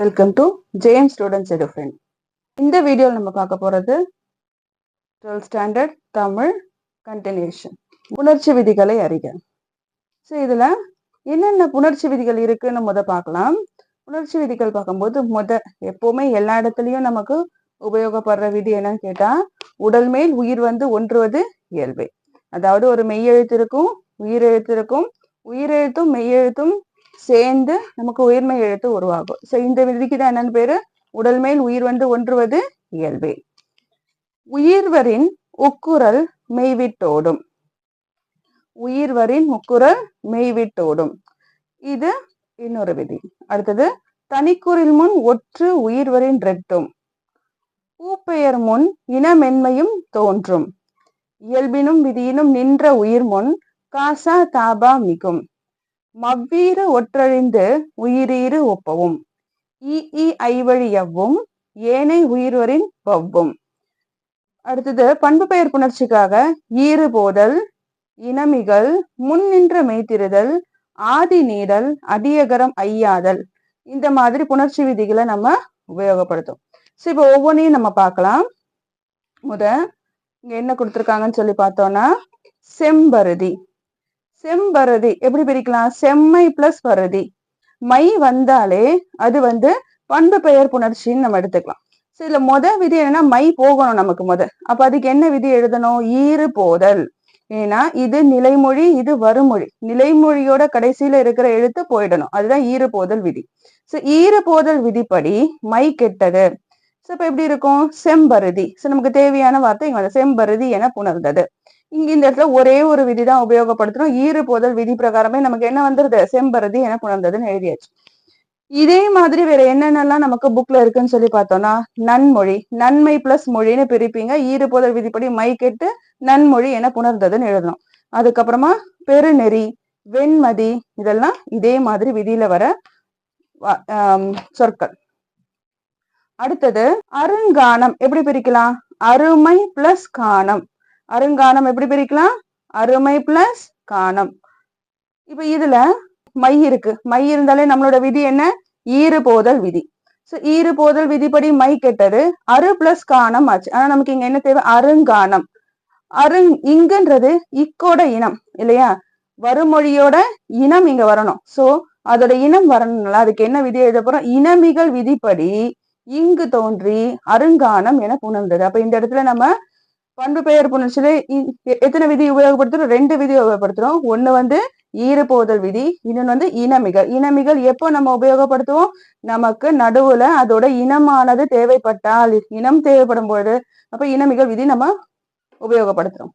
Welcome to JM students எடுஃபென் இந்த வீடியோவில் நம்ம பார்க்க போகிறது டுவெல்த் ஸ்டாண்டர்ட் தமிழ் கண்டினியூஷன் புணர்ச்சி விதிகளை அறிக. ஸோ இதில் என்னென்ன புணர்ச்சி விதிகள் இருக்குன்னு முத பார்க்கலாம். புணர்ச்சி விதிகள் பார்க்கும்போது முத எப்போவுமே எல்லா இடத்துலையும் நமக்கு உபயோகப்படுற விதி என்னன்னு கேட்டால் உடல் மேல் உயிர் வந்து ஒன்றுவது இயல்பே. அதாவது ஒரு மெய்யெழுத்து இருக்கும் உயிரெழுத்து இருக்கும் உயிரெழுத்தும் மெய்யெழுத்தும் சேர்ந்து நமக்கு உயிர்மை எழுத்து உருவாகும். ஸோ இந்த விதிக்கு தான் என்னன்னு பேரு? உடல் மேல் உயிர் வந்து ஒன்றுவது இயல்பே. உயிர்வரின் உக்குரல் மெய்விட்டோடும். உயிர்வரின் முக்குரல் மெய்விட்டோடும். இது இன்னொரு விதி. அடுத்தது தனிக்குறில் முன் ஒற்று உயிர்வரின் ரெட்டும். பூப்பெயர் முன் இனமென்மையும் தோன்றும். இயல்பினும் விதியினும் நின்ற உயிர் முன் காசா தாபா மிகும். மவ்வீறு ஒற்றழிந்து உயிரீறு ஒப்பவும். இ ஐவழி எவ்வும் ஏனை உயிர்வரின் வவ்வும். அடுத்தது பண்பு பெயர் புணர்ச்சிக்காக ஈறு போதல் இனமிகள் முன் நின்ற மெய்த்திருதல் ஆதி நீடல் அடியகரம் ஐயாதல். இந்த மாதிரி புணர்ச்சி விதிகளை நம்ம உபயோகப்படுத்தும். ஸோ இப்போ ஒவ்வொன்றையும் நம்ம பார்க்கலாம். முத இங்க என்ன கொடுத்துருக்காங்கன்னு சொல்லி பார்த்தோம்னா செம்பருதி. செம்பருதி எப்படி பிரிக்கலாம்? செம்மை பிளஸ் பருதி மை வந்தாலே அது வந்து பண்பு பெயர் புணர்ச்சின்னு நம்ம எடுத்துக்கலாம். சில இதுல விதி என்னன்னா மை போகணும் நமக்கு முத. அப்ப அதுக்கு என்ன விதி எழுதணும்? ஈறு போதல். ஏன்னா இது நிலைமொழி இது வருமொழி நிலைமொழியோட கடைசியில இருக்கிற எழுத்து போயிடணும். அதுதான் ஈறு போதல் விதி. சோ ஈறு போதல் விதிப்படி மை கெட்டது. சோ இப்ப எப்படி இருக்கும்? செம்பருதி சோ நமக்கு தேவையான வார்த்தை இங்க வந்து செம்பருதி என புணர்ந்தது. இங்க இந்த இடத்துல ஒரே ஒரு விதி தான் உபயோகப்படுத்தணும் ஈறு போதல் விதி பிரகாரமே நமக்கு என்ன வந்துருது? செம்பருதி என புணர்ந்ததுன்னு எழுதியாச்சு. இதே மாதிரி வேற என்னென்னலாம் நமக்கு புக்ல இருக்குன்னு சொல்லி பார்த்தோம்னா நன்மொழி நன்மை பிளஸ் மொழின்னு பிரிப்பீங்க. ஈறு போதல் விதிப்படி மை கெட்டு நன்மொழி என புணர்ந்ததுன்னு எழுதணும். அதுக்கப்புறமா பெருநெறி வெண்மதி இதெல்லாம் இதே மாதிரி விதியில வர வ- சொற்கள். அடுத்தது அருங்கானம் எப்படி பிரிக்கலாம்? அருமை பிளஸ் காணம். அருங்கானம் எப்படி பிரிக்கலாம்? அருமை பிளஸ் காணம். இப்ப இதுல மை இருக்கு. மை இருந்தாலே நம்மளோட விதி என்ன? ஈறு போதல் விதி. ஸோ ஈறு போதல் விதிப்படி மை கெட்டது. அரு பிளஸ் காணம் ஆச்சு. ஆனா நமக்கு இங்க என்ன தேவை? அருங்கானம். அருங் இங்குன்றது இக்கோட இனம் இல்லையா? வருமொழியோட இனம் இங்க வரணும். சோ அதோட இனம் வரணும்ல. அதுக்கு என்ன விதி எழுத போறோம்? இனமிகள் விதிப்படி இங்கு தோன்றி அருங்கானம் என புணர்ந்தது. அப்ப இந்த இடத்துல நம்ம பண்பு பெயர் புணர்ச்சியில எத்தனை விதி உபயோகப்படுத்துறோம்? ரெண்டு விதி உபயோகப்படுத்துறோம். ஒண்ணு வந்து ஈறுபோதல் விதி இன்னொன்று வந்து இனமிகள் இனமிகள் எப்போ நம்ம உபயோகப்படுத்துவோம்? நமக்கு நடுவுல அதோட இனமானது தேவைப்பட்டால் இனம் தேவைப்படும் பொழுது. அப்ப இனமிகள் விதி நம்ம உபயோகப்படுத்துறோம்.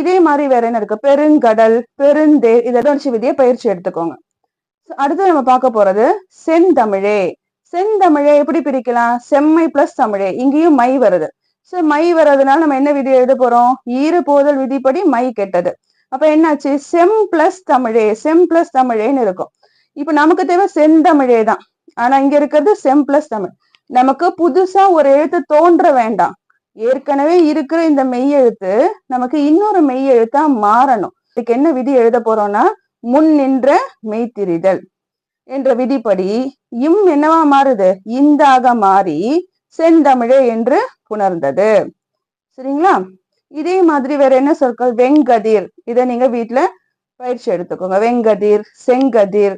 இதே மாதிரி வேற என்ன இருக்கு? பெருங்கடல் பெருந்தே இதெல்லாம் விதியை பயிற்சி எடுத்துக்கோங்க. அடுத்து நம்ம பார்க்க போறது செந்தமிழே. செந்தமிழே எப்படி பிரிக்கலாம்? செம்மை பிளஸ் தமிழே. இங்கேயும் மை வருது. சோ மை வர்றதுனால நம்ம என்ன விதி எழுத போறோம்? ஈறு போதல் விதிப்படி மை கெட்டது. அப்ப என்னாச்சு? செம் பிளஸ் தமிழே செம் பிளஸ் தமிழேன்னு இருக்கும். இப்ப நமக்கு தேவை செந்தமிழே தான். ஆனா இங்க இருக்கிறது செம் பிளஸ் தமிழ். நமக்கு புதுசா ஒரு எழுத்து தோன்ற வேண்டாம். ஏற்கனவே இருக்கிற இந்த மெய் எழுத்து நமக்கு இன்னொரு மெய் எழுத்தா மாறணும். இதுக்கு என்ன விதி எழுத போறோம்னா முன் நின்ற மெய்த்திரிதல் என்ற விதிப்படி இம் என்னவா மாறுது? இந்தாக மாறி செந்தமிழே என்று புணர்ந்தது. சரிங்களா? இதே மாதிரி வேற என்ன சொற்கள்? வெங்கதிர். இதை நீங்க வீட்டுல பயிற்சி எடுத்துக்கோங்க. வெங்கதிர் செங்கதிர்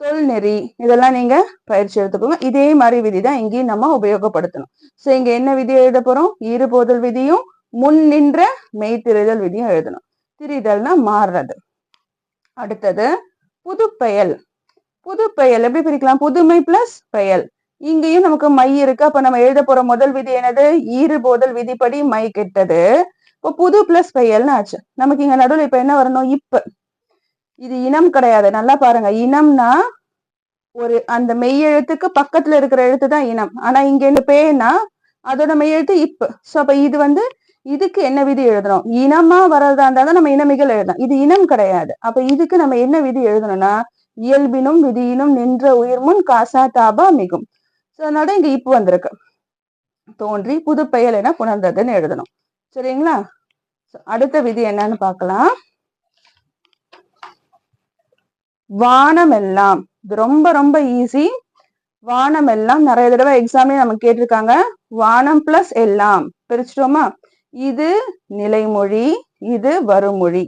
தொல்நெறி. இதெல்லாம் நீங்க பயிற்சி எடுத்துக்கோங்க. இதே மாதிரி விதி தான் இங்கேயும் நம்ம உபயோகப்படுத்தணும். சோ இங்க என்ன விதி எழுத போறோம்? ஈறுபோதல் விதியும் முன் நின்ற மெய்த்திரிதல் விதியும் எழுதணும். திரிதல்னா மாறுறது. அடுத்தது புதுப்பெயல். புதுப்பெயல். எப்படி பிரிக்கலாம்? புதுமை பிளஸ் பெயல். இங்கேயும் நமக்கு மை இருக்கு. அப்ப நம்ம எழுத போற முதல் விதி என்னது? ஈறு போதல் விதிப்படி மை கெட்டது. இப்போ புது பிளஸ் பெயல்னு ஆச்சு. நமக்கு இங்க நடுவுல இப்ப என்ன வரணும்? இப்ப இது இனம் கிடையாது. நல்லா பாருங்க. இனம்னா ஒரு அந்த மெய்யெழுத்துக்கு பக்கத்துல இருக்கிற எழுத்து தான் இனம். ஆனா இங்க என்ன பேனா அதோட மெய்யெழுத்து இப்ப சோ அப்ப இது வந்து இதுக்கு என்ன விதி எழுதணும் இனமா வர்றதா இருந்தா தான் நம்ம இனமிகள் எழுதணும். இது இனம் கிடையாது. அப்ப இதுக்கு நம்ம என்ன விதி எழுதணும்னா இயல்பினும் விதியினும் நின்ற உயிர் முன் காசா தாபா மிகும். ஸோ அதனால இங்க இப்போ வந்திருக்கு. தோன்றி புது பெயல் என புணர்ந்ததுன்னு எழுதணும். சரிங்களா? அடுத்த விதி என்னன்னு பார்க்கலாம். வானமெல்லாம். இது ரொம்ப ரொம்ப ஈஸி வானம் எல்லாம் நிறைய தடவை எக்ஸாம்லயே நமக்கு கேட்டிருக்காங்க. வானம் பிளஸ் எல்லாம். பிரிச்சிட்டோமா? இது நிலைமொழி இது வருமொழி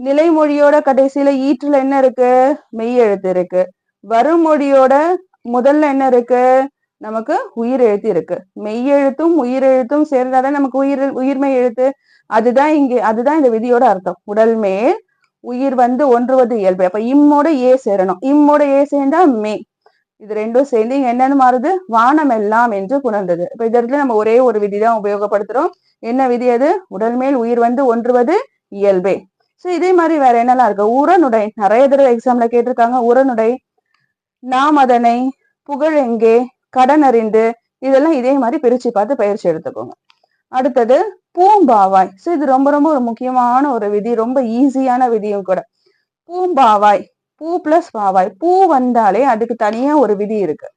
நிலைமொழியோட கடைசியில ஈற்றுல என்ன இருக்கு? மெய் எழுத்து இருக்கு. வருமொழியோட முதல்ல என்ன இருக்கு? நமக்கு உயிர் எழுத்து இருக்கு. மெய்யெழுத்தும் உயிரெழுத்தும் உயிர் எழுத்தும் சேர்ந்தாதான் நமக்கு உயிர் உயிர்மை எழுத்து. அதுதான் இங்கே அதுதான் இந்த விதியோட அர்த்தம். உடல் மேல் உயிர் வந்து ஒன்றுவது இயல்பு. அப்ப இம்மோட ஏ சேரணும். இம்மோட ஏ சேர்ந்தா மே. இது ரெண்டும் சேர்ந்து இங்க என்னன்னு மாறுது? வானம் எல்லாம் என்று புணர்ந்தது. இப்ப இந்த இடத்துல நம்ம ஒரே ஒரு விதி தான் உபயோகப்படுத்துறோம். என்ன விதி அது? உடல் மேல் உயிர் வந்து ஒன்றுவது இயல்பே. சோ இதே மாதிரி வேற என்னெல்லாம் இருக்கு? உரனுடை. நிறைய தடவை எக்ஸாம்ல கேட்டிருக்காங்க. உரனுடை. நாம் அதனை புகழ் எங்கே? கடன் அறிந்து இதெல்லாம் இதே மாதிரி பிரிச்சு பார்த்து பயிற்சி எடுத்துக்கோங்க. அடுத்தது பூம்பாவாய். ஸோ இது ரொம்ப ரொம்ப ஒரு முக்கியமான ஒரு விதி ரொம்ப ஈஸியான விதியும் கூட. பூம்பாவாய். பூ பிளஸ் பாவாய். பூ வந்தாலே அதுக்கு தனியா ஒரு விதி இருக்கு.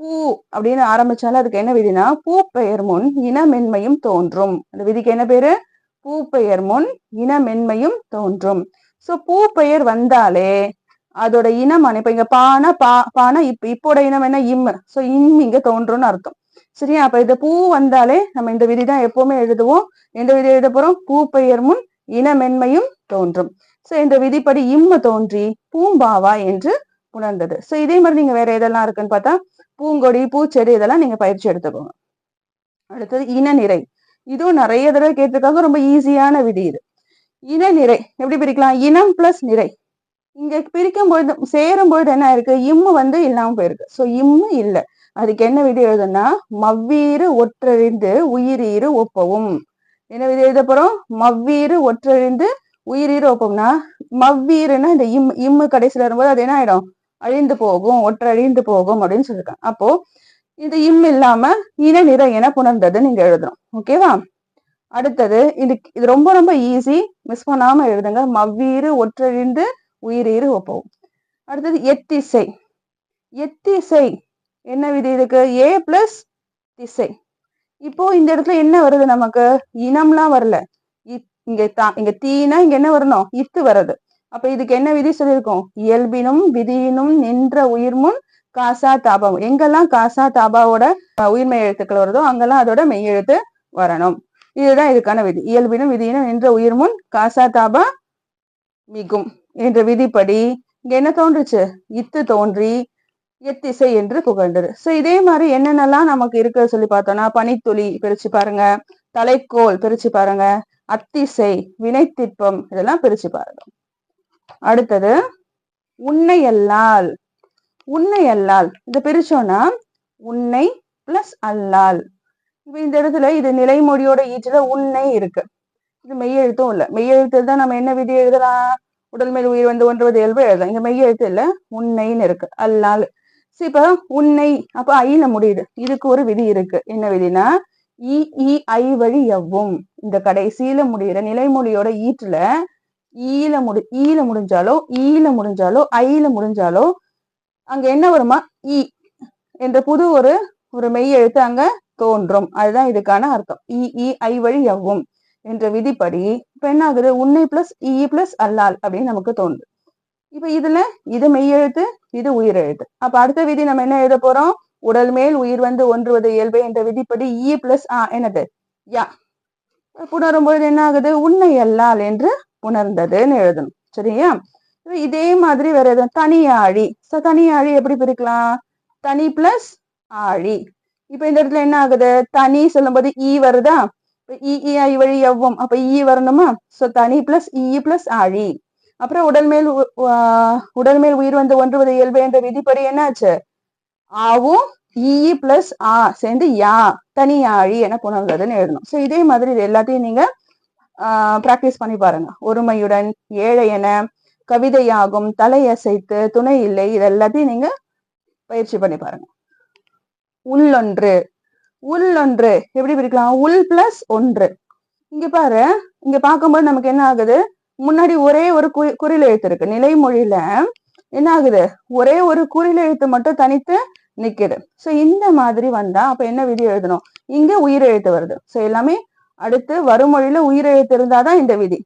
பூ அப்படின்னு ஆரம்பிச்சாலும் அதுக்கு என்ன விதினா பூ பெயர் முன் இனமென்மையும் தோன்றும். அந்த விதிக்கு என்ன பேரு? பூ பெயர் முன் இனமென்மையும் தோன்றும். ஸோ பூ பெயர் வந்தாலே அதோட இனம் இப்ப இங்க பானா பா பானா இப்ப இப்போட இனம் என்ன? இம். சோ இம் இங்க தோன்றும்னு அர்த்தம். சரியா? அப்ப இந்த பூ வந்தாலே நம்ம இந்த விதி தான் எப்பவுமே எழுதுவோம். எந்த விதி எழுத போறோம்? பூ பெயர் முன் இனமென்மையும் தோன்றும். சோ இந்த விதிப்படி இம்ம தோன்றி பூம்பாவா என்று உணர்ந்தது. சோ இதே மாதிரி நீங்க வேற எதெல்லாம் இருக்குன்னு பார்த்தா பூங்கொடி பூச்செடி இதெல்லாம் நீங்க பயிற்சி எடுத்துக்கோங்க. அடுத்தது இன நிறை இதுவும் நிறைய தடவை கேட்டிருக்காங்க. ரொம்ப ஈஸியான விதி இது. இன நிறை எப்படி பிரிக்கலாம்? இனம் பிளஸ் நிறை. இங்க பிரிக்கும் பொழுது சேரும் பொழுது என்ன இருக்கு இம்மு வந்து இல்லாம போயிருக்கு. சோ இம்மு இல்ல. அதுக்கு என்ன விதி எழுதுன்னா மவ்வீறு ஒற்றழிந்து உயிரீறு ஒப்பவும். என்ன விதி எழுத போறோம்? மவ்வீறு ஒற்றழிந்து உயிரீறு ஒப்பம்னா மவ்வீறுனா இந்த இம் இம்மு கடைசியில வரும்போது அது என்ன ஆயிடும்? அழிந்து போகும் ஒற்றழிந்து போகும் அப்படின்னு சொல்லியிருக்கேன் அப்போ இந்த இம் இல்லாம இன நிற என புணர்ந்தது நீங்க எழுதணும். ஓகேவா அடுத்தது இது இது ரொம்ப ரொம்ப ஈஸி மிஸ் பண்ணாம எழுதுங்க. மவ்வீறு ஒற்றழிந்து உயிரீறு ஒப்பவும் அடுத்தது எத்திசை. எத்திசை என்ன விதி இருக்கு ஏ பிளஸ் திசை. இப்போ இந்த இடத்துல என்ன வருது நமக்கு? இனம்லாம் வரல. இங்க தா இங்க தீனா இங்க என்ன வரணும்? இத்து வருது அப்ப இதுக்கு என்ன விதி சொல்லியிருக்கோம்? இயல்பினும் விதியினும் நின்ற உயிர்முன் காசா தாபம் எங்கெல்லாம் காசா தாபாவோட உயிர்மெய் எழுத்துக்கள் வருதோ அங்கெல்லாம் அதோட மெய் எழுத்து வரணும். இதுதான் இதுக்கான விதி. இயல்பினும் விதியினும் நின்ற உயிர்முன் காசா தாபா மிகும். என்ற விதிப்படி இங்க என்ன தோன்றுச்சு? இத்து தோன்றி எத்திசை என்று புகழ்ந்தது. சோ இதே மாதிரி என்னென்னலாம் நமக்கு இருக்கு சொல்லி பார்த்தோம்னா பனித்துளி பிரிச்சு பாருங்க தலைக்கோல் பிரிச்சு பாருங்க அத்திசை வினைத்திற்பம் இதெல்லாம் பிரிச்சு பாருங்க. அடுத்தது உன்னையல்லால் உன்னையல்லால் உன்னை இதை பிரிச்சோம்னா உன்னை பிளஸ் அல்லால். இப்ப இந்த இடத்துல இது நிலைமொழியோட ஈற்றுல உன்னை இருக்கு. இது மெய்யெழுத்தும் இல்லை. மெய்யெழுத்து தான் நம்ம என்ன விதி எழுதலாம்? உடல் மேல் உயிர் வந்து ஒன்றுவது இயல்பு. எழுதலாம் இங்க மெய்யெழுத்து இல்ல. உன்னைன்னு இருக்கு. அல்லால். சரி இப்ப உன்னை அப்ப ஐல முடியுது. இதுக்கு ஒரு விதி இருக்கு. என்ன விதினா இ இ ஐ வழி எவ்வும். இந்த கடைசியில முடியிற நிலைமொழியோட ஈற்றுல ஈல முடி ஈல முடிஞ்சாலோ ஈல முடிஞ்சாலோ ஐல முடிஞ்சாலோ அங்க என்ன வருமா? இ. என்ற புது ஒரு ஒரு மெய் எழுத்து அங்க தோன்றும். அதுதான் இதுக்கான அர்த்தம். இ இ ஐ வழி எவ்வும். என்ற விதிப்படி இப்போ என்ன ஆகுது? உன்னை பிளஸ் இ பிளஸ் அல்லால் அப்படின்னு நமக்கு தோணுது. இப்ப இதுல இது மெய்யெழுத்து இது உயிரெழுத்து அப்ப அடுத்த விதி நம்ம என்ன எழுத போறோம்? உடல் மேல் உயிர் வந்து ஒன்றுவது இயல்பு என்ற விதிப்படி e இ பிளஸ் ஆ என்னது? யா. புணரும் பொழுது என்ன ஆகுது? உன்னை அல்லால் என்று உணர்ந்ததுன்னு எழுதணும். சரியா? இதே மாதிரி வேற எதுவும்? ஆழி. சோ ஆழி எப்படி பிரிக்கலாம்? தனி பிளஸ் ஆழி. இப்ப இந்த இடத்துல என்ன ஆகுது? தனி சொல்லும்போது ஈ வருதா? இப்ப இ வழி எவ்வும் அப்ப இ வரணுமா சோ தனி பிளஸ் இ பிளஸ் ஆழி அப்புறம் உடல் மேல் உ- உடல் மேல் உயிர் வந்து ஒன்றுவது இயல்பு என்ற விதிப்படி என்னாச்சு ஆவும் இஇ பிளஸ் ஆ சேர்ந்து யா தனி ஆழி என புணர்ந்ததுன்னு எழுதணும் சோ இதே மாதிரி இது எல்லாத்தையும் நீங்க பிராக்டிஸ் பண்ணி பாருங்க ஒருமையுடன் ஏழை என கவிதையாகும் தலையசைத்து துணை இல்லை இது எல்லாத்தையும் நீங்க பயிற்சி பண்ணி பாருங்க உள்ளொன்று உள் ஒன்று. எப்படி பிரிக்கலாம்? உள் பிளஸ் ஒன்று. இங்க பாரு இங்க பார்க்கும்போது நமக்கு என்ன ஆகுது? முன்னாடி ஒரே ஒரு குறி- குறில் எழுத்து இருக்கு நிலைமொழியில என்ன ஆகுது? ஒரே ஒரு குறில் எழுத்து மட்டும் தனித்து நிக்குது. சோ இந்த மாதிரி வந்தா அப்ப என்ன விதி எழுதணும்? இங்க உயிரெழுத்து வருது. சோ எல்லாமே அடுத்து வருமொழியில உயிரெழுத்து இருந்தாதான் இந்த விதி.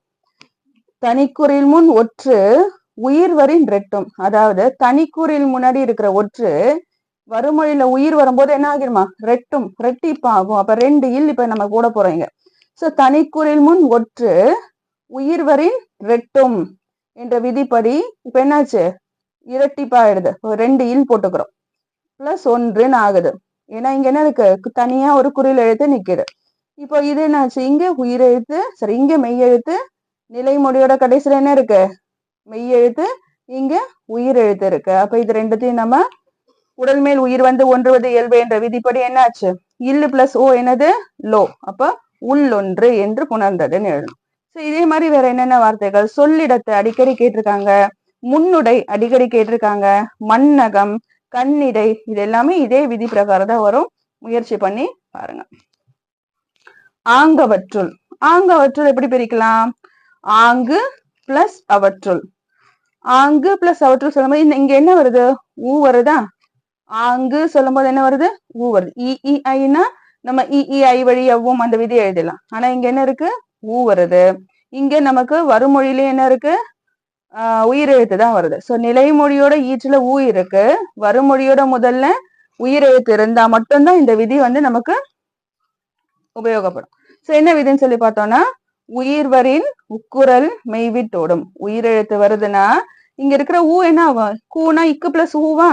தனிக்குறில் முன் ஒற்று உயிர் வரின் ரெட்டும். அதாவது தனிக்குறில் முன்னாடி இருக்கிற ஒற்று வறுமொழியில உயிர் வரும்போது என்ன ஆகிருமா? ரெட்டும் ரெட்டிப்பாகும் அப்ப ரெண்டு இல் இப்ப நம்ம கூட போறீங்க சோ தனிக்குறில் முன் ஒற்று உயிர்வரின் ரெட்டும் என்ற விதிப்படி இப்ப என்னாச்சு? இரட்டிப்பாயிடுது ரெண்டு இல் போட்டுக்கிறோம். பிளஸ் ஒன்றுன்னு ஆகுது. ஏன்னா இங்க என்ன இருக்கு? தனியா ஒரு குறில் எழுத்து நிக்குது. இப்போ இது என்னாச்சு? இங்க உயிரெழுத்து சரி இங்க மெய்யெழுத்து நிலைமொழியோட கடைசியில என்ன இருக்கு? மெய்யெழுத்து இங்க உயிரெழுத்து இருக்கு. அப்ப இது ரெண்டுத்தையும் நம்ம உடல் மேல் உயிர் வந்து ஒன்றுவது இயல்பு என்ற விதிப்படி என்னாச்சு? இல்லு பிளஸ் ஓ என்னது? லோ. அப்ப உள்ளொன்று என்று புணர்ந்ததுன்னு எழுதணும். சோ இதே மாதிரி வேற என்னென்ன வார்த்தைகள்? சொல்லிடத்தை அடிக்கடி கேட்டிருக்காங்க. முன்னுடை அடிக்கடி கேட்டிருக்காங்க. மன்னகம் கண்ணிடை இது எல்லாமே இதே விதி பிரகாரம் தான் வரும். முயற்சி பண்ணி பாருங்க. ஆங்கவற்றுள். ஆங்கவற்றுள் எப்படி பிரிக்கலாம்? ஆங்கு பிளஸ் அவற்றுள். ஆங்கு பிளஸ் அவற்றுள் சொல்லும் போது இங்க என்ன வருது? ஊ வருதா? ஆங்கு சொல்லும்போது என்ன வருது? ஊ வருது. இஇஐனா நம்ம இஇஐ வழியாவும் அந்த விதியை எழுதலாம். ஆனா இங்க என்ன இருக்கு? ஊ வருது. இங்க நமக்கு வருமொழியில என்ன இருக்கு? ஆஹ் உயிரெழுத்து தான் வருது. சோ நிலைமொழியோட ஈற்றுல ஊ இருக்கு. வருமொழியோட முதல்ல உயிரெழுத்து இருந்தா மட்டும்தான் இந்த விதி வந்து நமக்கு உபயோகப்படும். சோ என்ன விதின்னு சொல்லி பார்த்தோம்னா உயிர்வரின் உக்குரல் மெய்விட்டோடும். உயிரெழுத்து வருதுன்னா இங்க இருக்கிற ஊ என்ன ஆகும்? கூனா இக்கு பிளஸ் ஊவா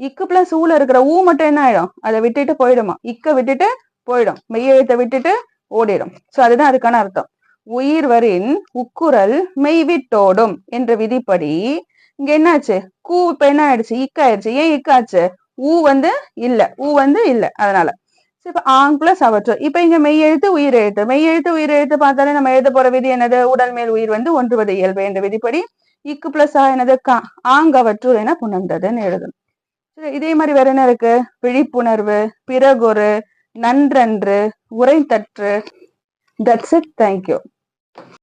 இக்கு பிளஸ் ஊல இருக்கிற ஊ மட்டும் என்ன ஆயிடும்? அதை விட்டுட்டு போயிடுமா? இக்க விட்டுட்டு போயிடும். மெய்யெழுத்தை விட்டுட்டு ஓடிடும். சோ அதுதான் அதுக்கான அர்த்தம். உயிர் வரின் உக்குரல் மெய்விட்டோடும் என்ற விதிப்படி இங்க என்னாச்சு? கூ இப்ப என்ன ஆயிடுச்சு? இக்க ஆயிடுச்சு. ஏன் இக்க ஆச்சு? ஊ வந்து இல்ல. ஊ வந்து இல்ல. அதனால. இப்ப ஆங் பிளஸ் அவற்று. இப்ப இங்க மெய்யெழுத்து உயிரெழுத்து. மெய்யெழுத்து உயிரெழுத்து பார்த்தாலே நம்ம எழுத போற விதி என்னது? உடல் மேல் உயிர் வந்து ஒன்றுவது இயல்பு என்ற விதிப்படி இக்கு பிளஸ் ஆ என்னது? கா. ஆங்கவற்று என புணர்ந்ததுன்னு எழுதணும். இதே மாதிரி வேற என்ன இருக்கு? விழிப்புணர்வு பிறகொரு நன்றன்று உரைத்தற்று. That's it thank you